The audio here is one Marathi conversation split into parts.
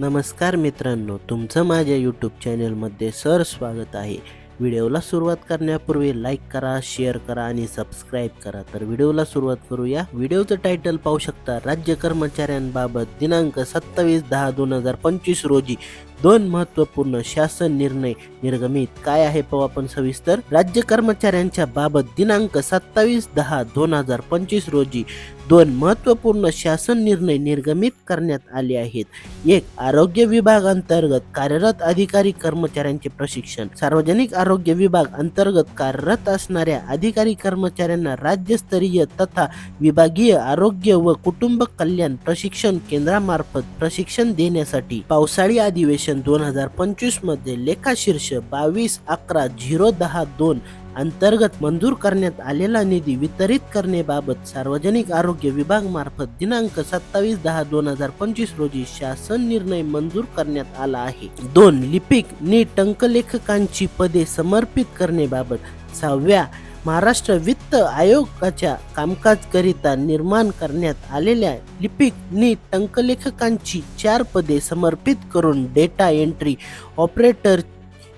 नमस्कार मित्रांनो तुमचं माझ्या यूट्यूब चॅनलमध्ये सर स्वागत आहे. व्हिडिओला सुरुवात करण्यापूर्वी लाईक करा शेअर करा आणि सबस्क्राईब करा. तर व्हिडिओला सुरुवात करूया. व्हिडिओचं टायटल पाहू शकता राज्य कर्मचाऱ्यांबाबत दिनांक सत्तावीस दहा दोन हजार पंचवीस रोजी दोन महत्त्वपूर्ण शासन निर्णय निर्गमित. काय आहे पाहू आपण सविस्तर. राज्य कर्मचाऱ्यांच्या बाबत दिनांक सत्तावीस दहा दोन हजार पंचवीस रोजी दोन महत्त्वपूर्ण शासन निर्णय निर्गमित करण्यात आले आहेत. एक आरोग्य विभाग अंतर्गत कार्यरत अधिकारी कर्मचाऱ्यांचे प्रशिक्षण. सार्वजनिक आरोग्य विभाग अंतर्गत कार्यरत असणाऱ्या अधिकारी कर्मचाऱ्यांना राज्यस्तरीय तथा विभागीय आरोग्य व कुटुंब कल्याण प्रशिक्षण केंद्रामार्फत प्रशिक्षण देण्यासाठी पावसाळी अधिवेशन दोन हजार पंचवीसमध्ये लेखाशीर्ष बावीस अकरा झिरो दहा दोन अंतर्गत मंजूर करण्यात आलेला निधी वितरित करण्याबाबत सार्वजनिक आरोग्य विभाग मार्फत दिनांक सत्तावीस दहा दोन हजार पंचवीस रोजी शासन निर्णय मंजूर करण्यात आला आहे. दोन लिपिक नि टंकलेखकांची पदे समर्पित करण्याबाबत सहाव्या महाराष्ट्र वित्त आयोगाच्या कामकाजकरिता निर्माण करण्यात आलेल्या लिपिक नि टंकलेखकांची चार पदे समर्पित करून डेटा एंट्री ऑपरेटर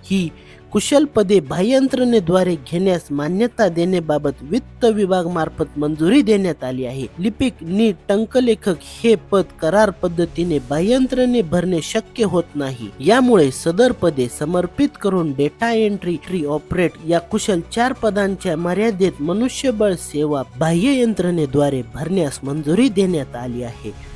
ही कुशल पदे बाह्ययंत्रणेद्वारे घेण्यास मान्यता देण्याबाबत वित्त विभाग मार्फत मंजुरी देण्यात आली आहे. लिपिक नीट टंकलेखक हे पद करार पद्धतीने बाह्ययंत्रणे भरणे शक्य होत नाही. यामुळे सदर पदे समर्पित करून डेटा एंट्री ट्री ऑपरेट या कुशल चार पदांच्या मर्यादेत मनुष्यबळ सेवा बाह्य यंत्रणेद्वारे भरण्यास मंजुरी देण्यात आली आहे.